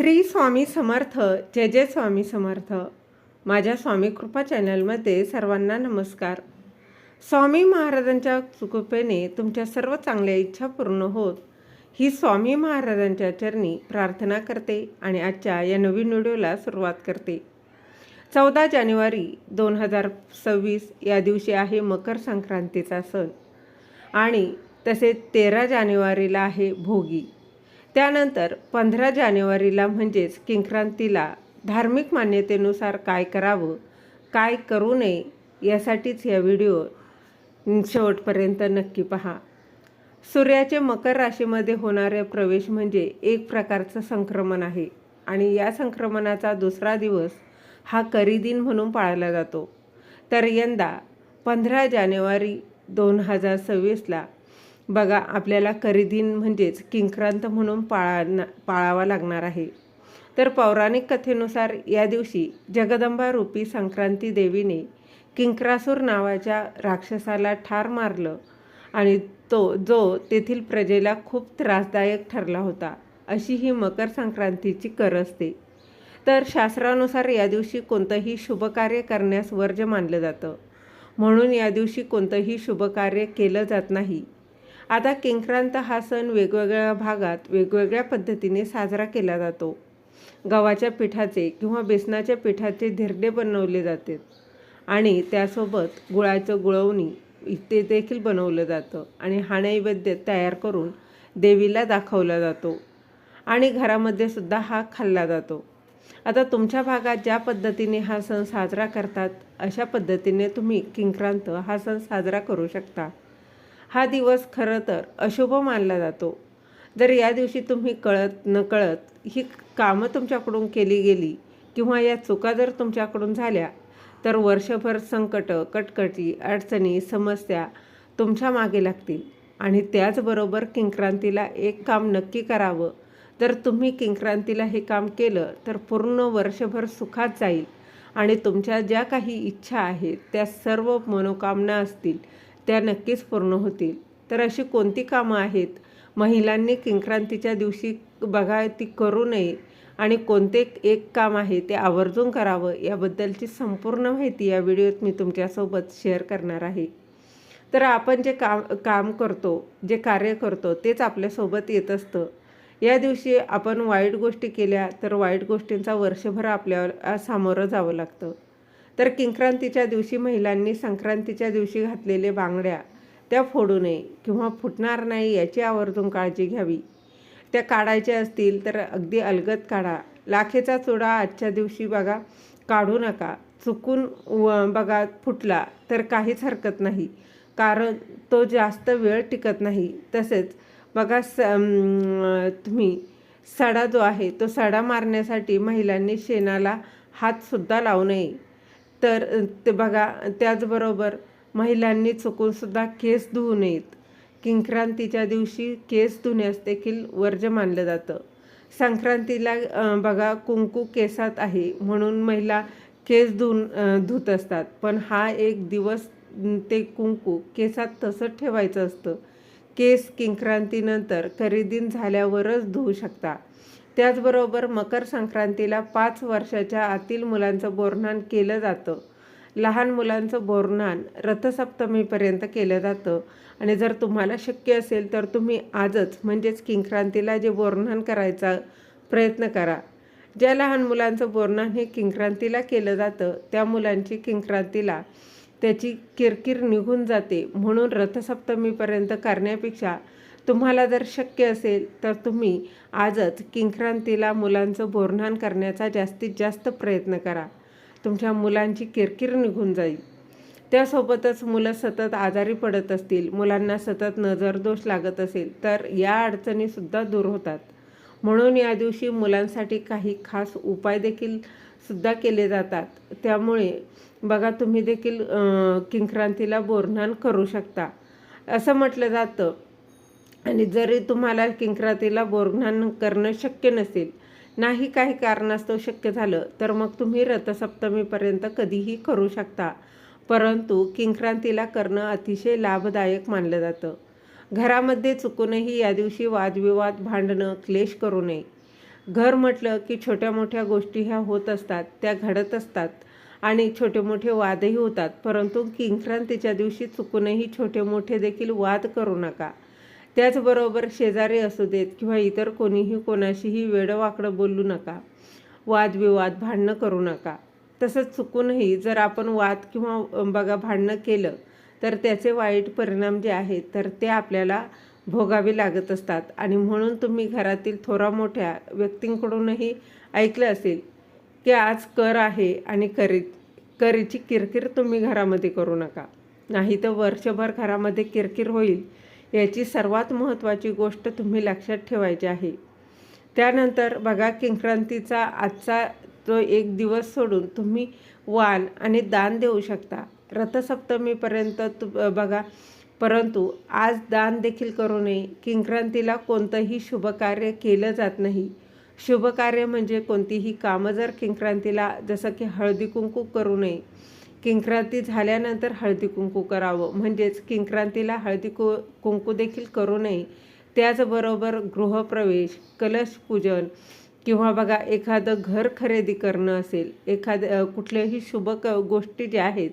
श्री स्वामी समर्थ जय जय स्वामी समर्थ. माझ्या स्वामी कृपा चॅनलमध्ये सर्वांना नमस्कार. स्वामी महाराजांच्या कृपेने तुमच्या सर्व चांगल्या इच्छा पूर्ण होत ही स्वामी महाराजांच्या चरणी प्रार्थना करते आणि आजच्या या नवीन व्हिडिओला सुरुवात करते. चौदा जानेवारी दोन हजार सव्वीस या दिवशी आहे मकर संक्रांतीचा सण. आणि तसेच तेरा जानेवारीला आहे भोगी. त्यानंतर पंधरा जानेवारीला म्हणजेच किंक्रांतीला धार्मिक मान्यतेनुसार काय करावं काय करू नये यासाठीच या व्हिडिओ शेवटपर्यंत नक्की पहा. सूर्याचे मकर राशीमध्ये होणारे प्रवेश म्हणजे एक प्रकारचं संक्रमण आहे आणि या संक्रमणाचा दुसरा दिवस हा करीदिन म्हणून पाळला जातो. तर यंदा पंधरा जानेवारी दोन हजार सव्वीसला बघा आपल्याला करिदीन म्हणजेच किंक्रांत म्हणून पाळा पाळावा लागणार आहे. तर पौराणिक कथेनुसार या दिवशी जगदंबा रूपी संक्रांती देवीने किंक्रासूर नावाच्या राक्षसाला ठार मारलं आणि तो जो तेथील प्रजेला खूप त्रासदायक ठरला होता अशी ही मकर संक्रांतीची कर असते. तर शास्त्रानुसार या दिवशी कोणतंही शुभकार्य करण्यास वर्ज मानलं जातं. म्हणून या दिवशी कोणतंही शुभकार्य केलं जात नाही. आता किंक्रांत हा सण वेगवेगळ्या भागात वेगवेगळ्या पद्धतीने साजरा केला जातो. गव्हाच्या पिठाचे किंवा बेसनाच्या पिठाचे धिरडे बनवले जातात आणि त्यासोबत गुळाचं गुळवणी ते देखील बनवलं जातं आणि हा नैवेद्य तयार करून देवीला दाखवला जातो आणि घरामध्ये सुद्धा हा खाल्ला जातो. आता तुमच्या भागात ज्या पद्धतीने हा सण साजरा करतात अशा पद्धतीने तुम्ही किंक्रांत हा सण साजरा करू शकता. हा दिवस खरं तर अशुभ मानला जातो. जर या दिवशी तुम्ही कळत नकळत ही कामं तुमच्याकडून केली गेली किंवा या चुका जर तुमच्याकडून झाल्या तर वर्षभर संकट कटकटी अडचणी समस्या तुमच्या मागे लागतील. आणि त्याचबरोबर किंक्रांतीला एक काम नक्की करावं. जर तुम्ही किंक्रांतीला हे काम केलं तर पूर्ण वर्षभर सुखात जाईल. आणि तुमच्या ज्या काही इच्छा आहेत त्या सर्व मनोकामना असतील त्या नक्कीच पूर्ण होतील. तर अशी कोणती कामं आहेत? महिलांनी किंक्रांतीच्या दिवशी बघा ती करू नये आणि कोणते एक काम आहे ते आवर्जून करावं याबद्दलची संपूर्ण माहिती या व्हिडिओत मी तुमच्यासोबत शेअर करणार आहे. तर आपण जे काम काम करतो जे कार्य करतो तेच आपल्यासोबत येत असतं. या दिवशी आपण वाईट गोष्टी केल्या तर वाईट गोष्टींचा वर्षभर आपल्या सामोरं जावं लागतं. तर किंक्रांतीच्या दिवशी महिलांनी संक्रांतीच्या दिवशी घातलेले बांगड्या त्या फोडू नये किंवा फुटणार नाही याची आवर्जून काळजी घ्यावी. त्या काढायच्या असतील तर अगदी अलगद काढा. लाखेचा चुडा आजच्या दिवशी बघा काढू नका. चुकून व बघा फुटला तर काहीच हरकत नाही. कारण तो जास्त वेळ टिकत नाही. तसेच बघा स तुम्ही सडा जो आहे तो सडा मारण्यासाठी महिलांनी शेणाला हातसुद्धा लावू नये. तर ते बघा त्याचबरोबर महिलांनी चुकूनसुद्धा केस धुवू नयेत. किंक्रांतीच्या दिवशी केस धुण्यास देखील वर्ज्य मानलं जातं. संक्रांतीला बघा कुंकू केसात आहे म्हणून महिला केस धुवून धुत असतात. पण हा एक दिवस ते कुंकू केसात तसंच ठेवायचं असतं. केस किंक्रांतीनंतर खरेदीन झाल्यावरच धुवू शकता. त्याचबरोबर मकर संक्रांतीला पाच वर्षाच्या आतील मुलांचं बोरणान केलं जातं. लहान मुलांचं बोरणान रथसप्तमीपर्यंत केलं जातं. आणि जर तुम्हाला शक्य असेल तर तुम्ही आजच म्हणजेच किंक्रांतीला जे बोरणान करायचा प्रयत्न करा. ज्या लहान मुलांचं बोरणान हे किंक्रांतीला केलं जातं त्या मुलांची किंक्रांतीला त्याची किरकिर निघून जाते. म्हणून रथसप्तमीपर्यंत करण्यापेक्षा तुम्हाला जर शक्य असेल तर तुम्ही आजच किंक्रांतीला मुलांचं बोरणान करण्याचा जास्तीत जास्त प्रयत्न करा. तुमच्या मुलांची किरकिर निघून जाईल. त्यासोबतच मुलं सतत आजारी पडत असतील मुलांना सतत नजरदोष लागत असेल तर या अडचणीसुद्धा दूर होतात. म्हणून या दिवशी मुलांसाठी काही खास उपाय देखील सुद्धा केले जातात. त्यामुळे बघा तुम्ही देखील किंक्रांतीला बोरणान करू शकता. असं म्हटलं जातं आणि जरी तुम्हाला किंक्रांतीला बोरघान करणं शक्य नसेल नाही काही कारणास्तव शक्य झालं तर मग तुम्ही रथसप्तमीपर्यंत कधीही करू शकता. परंतु किंक्रांतीला करणं अतिशय लाभदायक मानलं जातं. घरामध्ये चुकूनही या दिवशी वादविवाद भांडणं क्लेश करू नये. घर म्हटलं की छोट्या मोठ्या गोष्टी ह्या होत असतात त्या घडत असतात आणि छोटे मोठे वादही होतात. परंतु किंक्रांतीच्या दिवशी चुकूनही छोटे मोठे देखील वाद करू नका. त्याचबरोबर शेजारी असू देत किंवा इतर कोणीही कोणाशीही वेडवाकडं बोलू नका. वादविवाद भांडणं करू नका. तसंच चुकूनही जर आपण वाद किंवा बघा भांडणं केलं तर त्याचे वाईट परिणाम जे आहेत तर ते आपल्याला भोगावे लागत असतात. आणि म्हणून तुम्ही घरातील थोरा मोठ्या व्यक्तींकडूनही ऐकलं असेल की आज कर आहे आणि करी करीची किरकिर तुम्ही घरामध्ये करू नका. नाही तर वर्षभर घरामध्ये किरकिर होईल. याची सर्वात महत्त्वाची गोष्ट तुम्ही लक्षात ठेवायची आहे. त्यानंतर बघा किंक्रांतीचा आजचा तो एक दिवस सोडून तुम्ही वाण आणि दान देऊ शकता. रथसप्तमीपर्यंत तु बघा परंतु आज दान देखील करू नये. किंक्रांतीला कोणतंही शुभकार्य केलं जात नाही. शुभकार्य म्हणजे कोणतीही कामं जर किंक्रांतीला जसं की हळदी कुंकू करू नये. किंक्रांती झाल्यानंतर हळदी कुंकू करावं. म्हणजेच किंक्रांतीला हळदी कु कुंकू देखील करू नये. त्याचबरोबर गृहप्रवेश कलश पूजन किंवा बघा एखादं घर खरेदी करणं असेल एखाद्या कुठल्याही शुभ क गोष्टी ज्या आहेत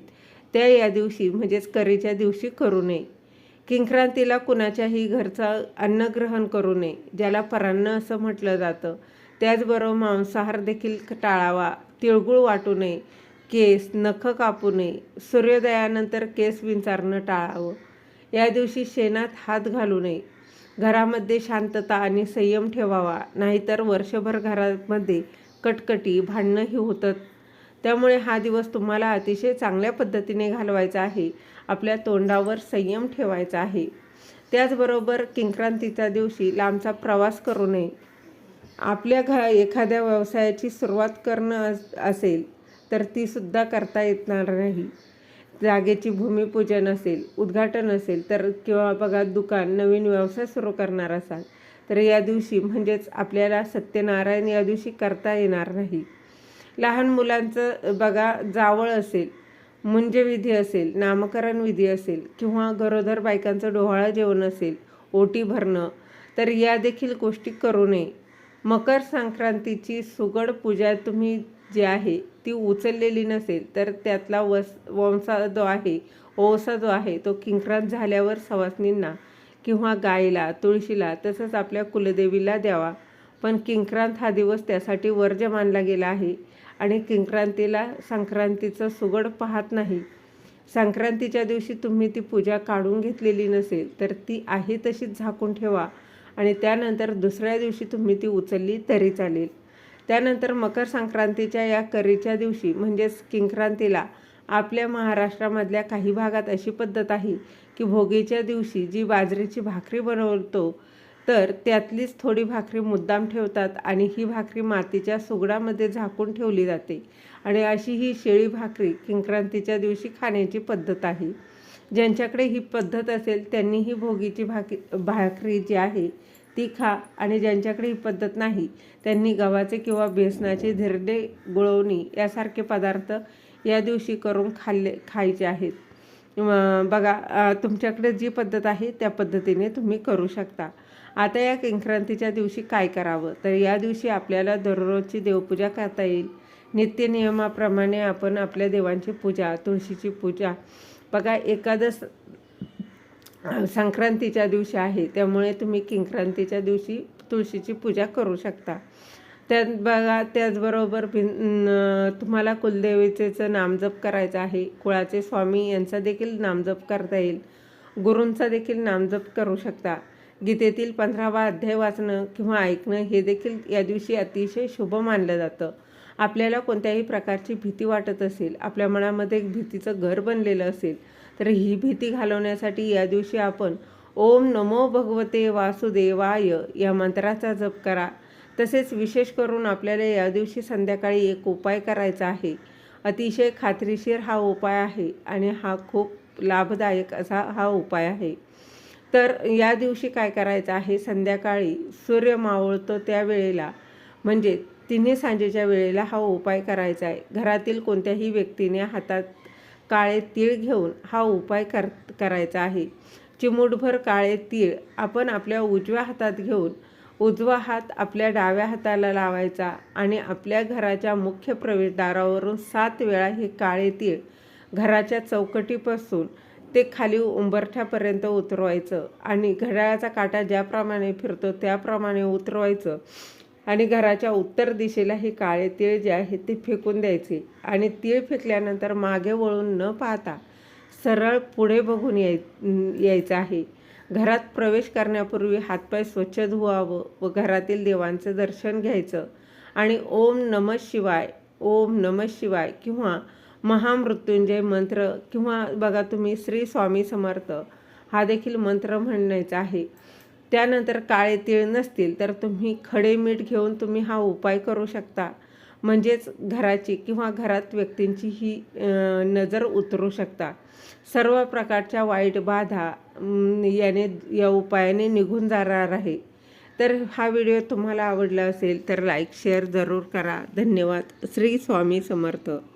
त्या या दिवशी म्हणजेच करीच्या दिवशी करू नये. किंक्रांतीला कुणाच्याही घरचं अन्नग्रहण करू नये ज्याला परान्न असं म्हटलं जातं. त्याचबरोबर मांसाहार देखील टाळावा तिळगुळ वाटू नये. केस नख कापू नये. सूर्योदयानंतर केस विंचारणं टाळावं. या दिवशी शेणात हात घालू नये. घरामध्ये शांतता आणि संयम ठेवावा. नाहीतर वर्षभर घरामध्ये कटकटी भांडणंही होतात. त्यामुळे हा दिवस तुम्हाला अतिशय चांगल्या पद्धतीने घालवायचा आहे. आपल्या तोंडावर संयम ठेवायचा आहे. त्याचबरोबर किंक्रांतीच्या दिवशी लांबचा प्रवास करू नये. आपल्या घ एखाद्या व्यवसायाची सुरुवात करणं असेल. तर तीसुद्धा करता येणार नाही. जागेची भूमिपूजन असेल उद्घाटन असेल तर किंवा बघा दुकान नवीन व्यवसाय सुरू करणार असाल तर या दिवशी म्हणजेच आपल्याला सत्यनारायण या दिवशी करता येणार नाही. लहान मुलांचं बघा जावळ असेल मुंजविधी असेल नामकरण विधी असेल किंवा गरोदर बायकांचं डोहाळं जेवण असेल ओटी भरणं तर या देखील गोष्टी करू नये. मकर संक्रांतीची सुगड पूजा तुम्ही जी आहे ती उचललेली नसेल तर त्यातला वस वंसा जो आहे ओसा जो आहे तो किंक्रांत झाल्यावर सवासनींना किंवा गायीला तुळशीला तसंच आपल्या कुलदेवीला द्यावा. पण किंक्रांत हा दिवस त्यासाठी वर्ज मानला गेला आहे आणि किंक्रांतीला संक्रांतीचं सुगड पाहत नाही. संक्रांतीच्या दिवशी तुम्ही ती पूजा काढून घेतलेली नसेल तर ती आहे तशीच झाकून ठेवा आणि त्यानंतर दुसऱ्या दिवशी तुम्ही ती उचलली तरी चालेल. त्यानंतर मकर संक्रांतीच्या या करीच्या दिवशी म्हणजेच किंक्रांतीला आपल्या महाराष्ट्रामधल्या काही भागात अशी पद्धत आहे की भोगीच्या दिवशी जी बाजरीची भाकरी बनवतो तर त्यातलीच थोडी भाकरी मुद्दाम ठेवतात आणि ही भाकरी मातीच्या सुगडामध्ये झाकून ठेवली जाते. आणि अशी ही शेळी भाकरी किंक्रांतीच्या दिवशी खाण्याची पद्धत आहे. ज्यांच्याकडे ही पद्धत असेल त्यांनी ही भोगीची भाकी भाकरी जी आहे ती खा आणि ज्यांच्याकडे ही पद्धत नाही त्यांनी गव्हाचे किंवा बेसनाचे धिरडे गुळवणी यासारखे पदार्थ या दिवशी करून खाल्ले खायचे आहेत. बघा तुमच्याकडे जी पद्धत आहे त्या पद्धतीने तुम्ही करू शकता. आता या संक्रांतीच्या दिवशी काय करावं? तर या दिवशी आपल्याला दररोजची देवपूजा करता येईल. नित्य नियमाप्रमाणे आपण आपल्या देवांची पूजा तुळशीची पूजा. बघा एकादश संक्रांतीच्या दिवशी आहे त्यामुळे तुम्ही किंक्रांतीच्या दिवशी तुळशीची पूजा करू शकता. त्यात बघा त्याचबरोबर भिन तुम्हाला कुलदेवीचेचं नामजप करायचं आहे. कुळाचे स्वामी यांचा देखील नामजप करता येईल. गुरूंचा देखील नामजप करू शकता. गीतेतील पंधरावा अध्याय वाचणं किंवा ऐकणं हे देखील या दिवशी अतिशय शुभ मानलं जातं. आपल्याला कोणत्याही प्रकारची भीती वाटत असेल आपल्या मनामध्ये एक भीतीचं घर बनलेलं असेल तर ही भीती घालवण्यासाठी या दिवशी आपण ओम नमो भगवते वासुदेवाय या मंत्राचा जप करा. तसेच विशेष करून आपल्याला या दिवशी संध्याकाळी एक उपाय करायचा आहे. अतिशय खात्रीशीर हा उपाय आहे आणि हा खूप लाभदायक असा हा उपाय आहे. तर या दिवशी काय करायचं आहे? संध्याकाळी सूर्य मावळतो त्यावेळेला म्हणजे तिन्ही सांजेच्या वेळेला हा उपाय करायचा आहे. घरातील कोणत्याही व्यक्तीने हातात काळे तीळ घेऊन हा उपाय कर करायचा आहे. चिमूटभर काळे तीळ आपण आपल्या उजव्या हातात घेऊन उजवा हात आपल्या डाव्या हाताला लावायचा आणि आपल्या घराच्या मुख्य प्रवेशद्वारावरून सात वेळा हे काळे तीळ घराच्या चौकटीपासून ते खाली उंबरठ्यापर्यंत उतरवायचं आणि घड्याळाचा काटा ज्याप्रमाणे फिरतो त्याप्रमाणे उतरवायचं. आणि घराच्या उत्तर दिशेला हे काळे तीळ जे आहे ते फेकून द्यायचे. आणि तीळ फेकल्यानंतर मागे वळून न पाहता सरळ पुढे बघून याय यायचं आहे. घरात प्रवेश करण्यापूर्वी हातपाय स्वच्छ धुवावं व घरातील देवांचं दर्शन घ्यायचं. आणि ओम नम शिवाय ओम नम शिवाय किंवा महामृत्युंजय मंत्र किंवा बघा तुम्ही श्री स्वामी समर्थ हा देखील मंत्र म्हणायचा आहे. त्यानंतर काळे तीळ नसतील तर तुम्ही खडे मीठ घेऊन तुम्ही हा उपाय करू शकता. म्हणजेच घराची किंवा घरात व्यक्तींची ही नजर उतरू शकता. सर्व प्रकारच्या वाईट बाधा याने या उपायाने निघून जाणार आहे. तर हा व्हिडिओ तुम्हाला आवडला असेल तर लाईक शेअर जरूर करा. धन्यवाद. श्री स्वामी समर्थ.